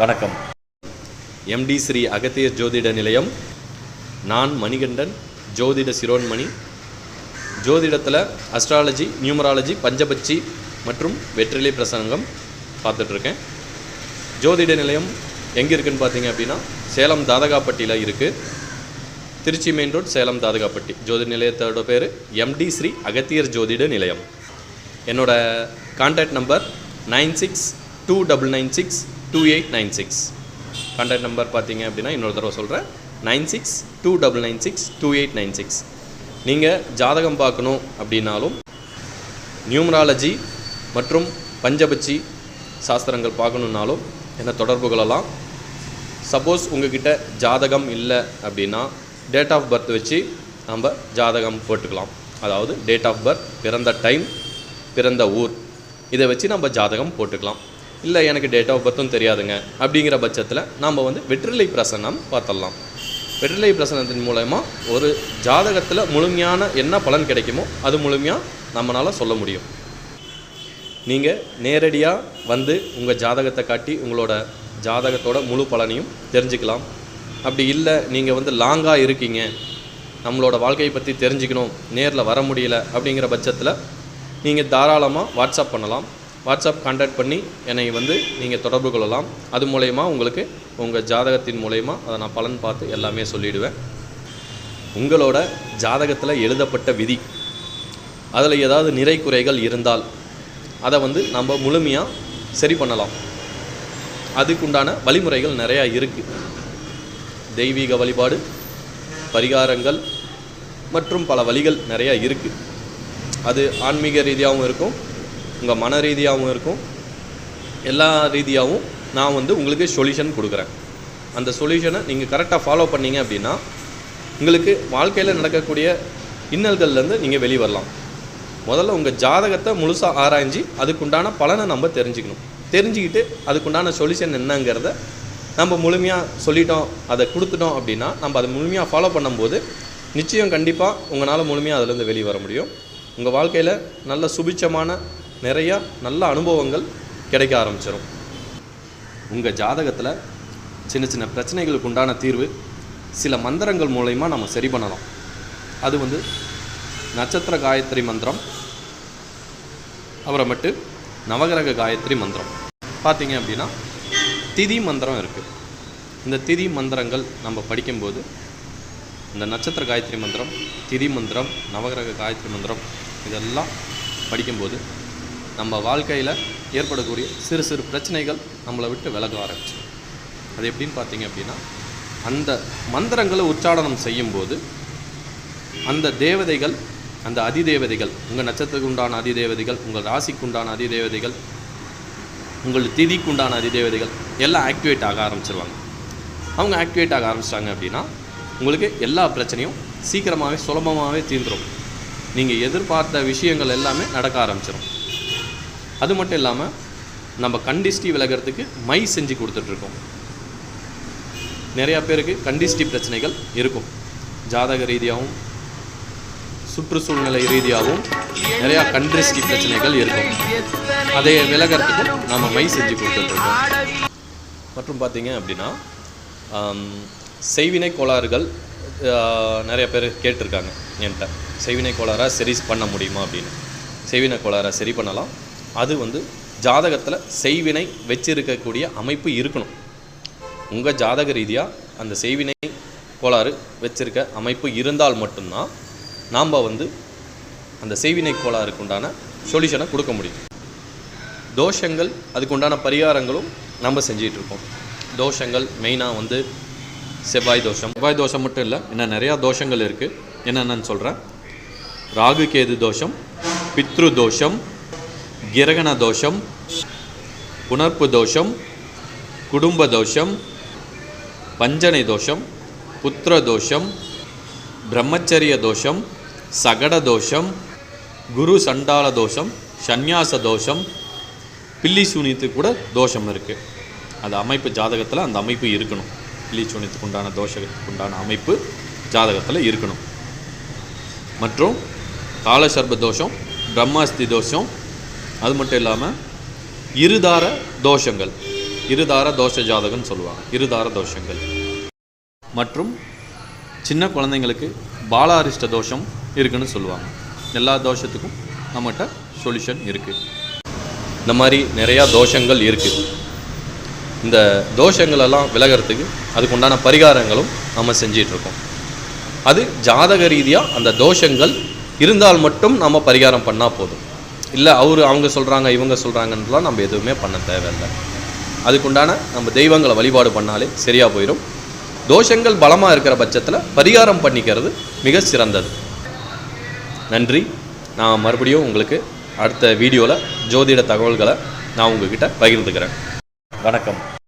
வணக்கம். எம்டி ஸ்ரீ அகத்தியர் ஜோதிட நிலையம். நான் மணிகண்டன் ஜோதிட சிரோன்மணி. ஜோதிடத்தில் அஸ்ட்ராலஜி நியூமராலஜி பஞ்சபட்சி மற்றும் வெற்றிலை பிரசங்கம் பார்த்துட்ருக்கேன். ஜோதிட நிலையம் எங்கே இருக்குன்னு பார்த்தீங்க அப்படின்னா சேலம் தாதகாப்பட்டியில் இருக்குது திருச்சி மெயின் ரோட் சேலம் தாதகாப்பட்டி. ஜோதிட நிலையத்தோட பேர் எம்டி ஸ்ரீ அகத்தியர் ஜோதிட நிலையம். என்னோடய contact number nine six two double nine six two eight nine six contact number பார்த்தீங்க அப்படின்னா இன்னொரு தடவை சொல்கிறேன் nine six two double nine six two eight nine six நீங்கள் ஜாதகம் பார்க்கணும் அப்படின்னாலும் நியூமராலஜி மற்றும் பஞ்சபட்சி சாஸ்திரங்கள் பார்க்கணுன்னாலும் என்ன தொடர்பு கொள்ளலாம் சப்போஸ் உங்ககிட்ட ஜாதகம் இல்லை அப்படின்னா டேட் ஆஃப் பர்த் வச்சு நம்ம ஜாதகம் போட்டுக்கலாம். அதாவது டேட் ஆஃப் பர்த் பிறந்த டைம் பிறந்த ஊர். இதை வச்சு நம்ம ஜாதகம் போட்டுக்கலாம். இல்லை எனக்கு டேட் ஆஃப் பர்த்தும் தெரியாதுங்க. அப்படிங்கிற பட்சத்தில் நாம் வந்து வெற்றிலை பிரசன்னம் பார்த்தலாம் வெற்றிலை பிரசனத்தின் மூலயமா ஒரு ஜாதகத்தில் முழுமையான என்ன பலன் கிடைக்குமோ அது முழுமையாக நம்மளால் சொல்ல முடியும். நீங்கள் நேரடியாக வந்து உங்கள் ஜாதகத்தை காட்டி உங்களோட ஜாதகத்தோட முழு பலனையும் தெரிஞ்சுக்கலாம். அப்படி இல்லை நீங்கள் வந்து லாங்காக இருக்கீங்க. நம்மளோட வாழ்க்கையை பற்றி தெரிஞ்சுக்கணும். நேரில் வர முடியல அப்படிங்கிற பட்சத்தில் நீங்கள் தாராளமாக வாட்ஸ்அப் பண்ணலாம். வாட்ஸ்அப் காண்டாக்ட் பண்ணி என்னை வந்து நீங்கள் தொடர்பு கொள்ளலாம். அது மூலயமா உங்களுக்கு உங்கள் ஜாதகத்தின் மூலயமா அதை நான் பலன் பார்த்து எல்லாமே சொல்லிடுவேன். உங்களோட ஜாதகத்தில் எழுதப்பட்ட விதி. அதில் ஏதாவது நிறை குறைகள் இருந்தால் அதை வந்து நம்ம முழுமையாக சரி பண்ணலாம். அதுக்குண்டான வழிமுறைகள் நிறையா இருக்குது தெய்வீக வழிபாடு பரிகாரங்கள் மற்றும் பல வழிகள் நிறையா இருக்குது அது ஆன்மீக ரீதியாகவும் இருக்கும். உங்கள் மன ரீதியாகவும் இருக்கும். எல்லா ரீதியாகவும் நான் வந்து உங்களுக்கு சொல்யூஷன் கொடுக்குறேன். அந்த சொல்யூஷனை நீங்கள் கரெக்டாக ஃபாலோ பண்ணீங்க அப்படின்னா உங்களுக்கு வாழ்க்கையில் நடக்கக்கூடிய இன்னல்கள்லேருந்து நீங்கள் வெளியே வரலாம் முதல்ல உங்கள் ஜாதகத்தை முழுசாக ஆராய்ஞ்சு அதுக்குண்டான பலனை நம்ம தெரிஞ்சுக்கணும். தெரிஞ்சுக்கிட்டு அதுக்குண்டான சொல்யூஷன் என்னங்கிறத நம்ம முழுமையாக சொல்லிட்டோம் அதை கொடுத்துட்டோம் அப்படின்னா நம்ம அதை முழுமையாக ஃபாலோ பண்ணும்போது நிச்சயம் கண்டிப்பாக உங்களால் முழுமையாக அதிலேருந்து வெளியே வர முடியும். உங்கள் வாழ்க்கையில் நல்ல சுபிச்சமான நிறையா நல்ல அனுபவங்கள் கிடைக்க ஆரம்பிச்சிடும் உங்கள் ஜாதகத்தில் சின்ன சின்ன பிரச்சனைகளுக்கு உண்டான தீர்வு சில மந்திரங்கள் மூலயமா நம்ம சரி பண்ணலாம். அது வந்து நட்சத்திர காயத்ரி மந்திரம் அப்புறமேட்டு நவகிரக காயத்ரி மந்திரம். பார்த்தீங்க அப்படின்னா திதி மந்திரம் இருக்குது இந்த திதி மந்திரங்கள் நம்ம படிக்கும்போது இந்த நட்சத்திர காயத்ரி மந்திரம் திதி மந்திரம் நவகிரக காயத்ரி மந்திரம் இதெல்லாம் படிக்கும்போது நம்ம வாழ்க்கையில் ஏற்படக்கூடிய சிறு சிறு பிரச்சனைகள் நம்மளை விட்டு விலக ஆரம்பிச்சிடும் அது எப்படின்னு பார்த்தீங்க அப்படின்னா அந்த மந்திரங்களை உச்சாடனம் செய்யும்போது அந்த தேவதைகள் அந்த அதிதேவதைகள் உங்கள் நட்சத்திரத்துக்கு உண்டான அதிதேவதைகள் உங்கள் ராசிக்கு உண்டான அதிதேவதைகள் உங்கள் திதிக்கு உண்டான அதிதேவதைகள் எல்லாம் ஆக்டிவேட் ஆக ஆரம்பிச்சிருவாங்க. அவங்க ஆக்டிவேட் ஆக ஆரம்பிச்சிட்டாங்க அப்படின்னா உங்களுக்கு எல்லா பிரச்சனையும் சீக்கிரமாகவே சுலபமாகவே தீர்ந்துடும் நீங்கள் எதிர்பார்த்த விஷயங்கள் எல்லாமே நடக்க ஆரம்பிச்சிடும் அது மட்டும் இல்லாமல் நம்ம கண்டிஸ்டி விலகிறதுக்கு மை செஞ்சு கொடுத்துட்ருக்கோம். நிறையா பேருக்கு கண்டிஸ்டி பிரச்சனைகள் இருக்கும். ஜாதக ரீதியாகவும் சுற்றுச்சூழ்நிலை ரீதியாகவும் நிறையா கண்டிஸ்டி பிரச்சனைகள் இருக்கும். அதை விலகிறதுக்கு நம்ம மை செஞ்சு கொடுத்துட்ருக்கோம். மற்றும் பார்த்தீங்க அப்படின்னா செய்வினை கோளாறுகள் நிறைய பேர் கேட்டிருக்காங்க என்கிட்ட. செய்வினை கோளாறை சரி பண்ண முடியுமா அப்படின்னு. செய்வினை கோளாறாக சரி பண்ணலாம். அது வந்து ஜாதகத்தில் செய்வினை வச்சிருக்கக்கூடிய அமைப்பு இருக்கணும். உங்கள் ஜாதக ரீதியாக அந்த செய்வினை கோளாறு வச்சிருக்க அமைப்பு இருந்தால் மட்டும்தான் நாம் வந்து அந்த செய்வினை கோளாறுக்கு உண்டான சொல்யூஷனை கொடுக்க முடியும். தோஷங்கள் அதுக்கு உண்டான பரிகாரங்களும் நம்ம செஞ்சிகிட்ருக்கோம் இருக்கோம். தோஷங்கள் மெயினாக வந்து செவ்வாய் தோஷம். செவ்வாய் தோஷம் மட்டும் இல்லை இன்னும் நிறையா தோஷங்கள் இருக்குது என்னென்னு சொல்கிறேன் ராகு கேது தோஷம் பித்ரு தோஷம் கிரகண தோஷம் புணர்ப்பு தோஷம் குடும்ப தோஷம் பஞ்சனை தோஷம் புத்திர தோஷம் பிரம்மச்சரிய தோஷம் சகட தோஷம் குரு சண்டால தோஷம் சந்நியாச தோஷம் பில்லி சூனியத்து கூட தோஷம் இருக்குது அது அமைப்பு ஜாதகத்தில் அந்த அமைப்பு இருக்கணும். பில்லி சூனியத்துக்கு உண்டான தோஷத்துக்கு உண்டான அமைப்பு ஜாதகத்தில் இருக்கணும். மற்றும் காலசர்ப தோஷம் பிரம்மாஸ்தி தோஷம் அது மட்டும் இல்லாமல் இருதார தோஷங்கள். இருதார தோஷ ஜாதகம்னு சொல்லுவாங்க. இருதார தோஷங்கள். மற்றும் சின்ன குழந்தைங்களுக்கு பாலாரிஷ்ட தோஷம் இருக்குன்னு சொல்லுவாங்க. எல்லா தோஷத்துக்கும் நம்மகிட்ட சொல்யூஷன் இருக்குது இந்த மாதிரி நிறையா தோஷங்கள் இருக்குது இந்த தோஷங்களெல்லாம் விலகிறதுக்கு அதுக்கு உண்டான பரிகாரங்களும் நம்ம செஞ்சிட்ருக்கோம் அது ஜாதக ரீதியாக அந்த தோஷங்கள் இருந்தால் மட்டும் நம்ம பரிகாரம் பண்ணால் போதும். இல்லை அவர் அவங்க சொல்கிறாங்க இவங்க சொல்கிறாங்கன்றலாம் நம்ம எதுவுமே பண்ண தேவையில்லை. அதுக்குண்டான நம்ம தெய்வங்களை வழிபாடு பண்ணாலே சரியாக போயிடும் தோஷங்கள் பலமாக இருக்கிற பட்சத்தில் பரிகாரம் பண்ணிக்கிறது மிக சிறந்தது. நன்றி. நான் மறுபடியும் உங்களுக்கு அடுத்த வீடியோவில் ஜோதிட தகவல்களை நான் உங்ககிட்ட பகிர்ந்துக்கிறேன். வணக்கம்.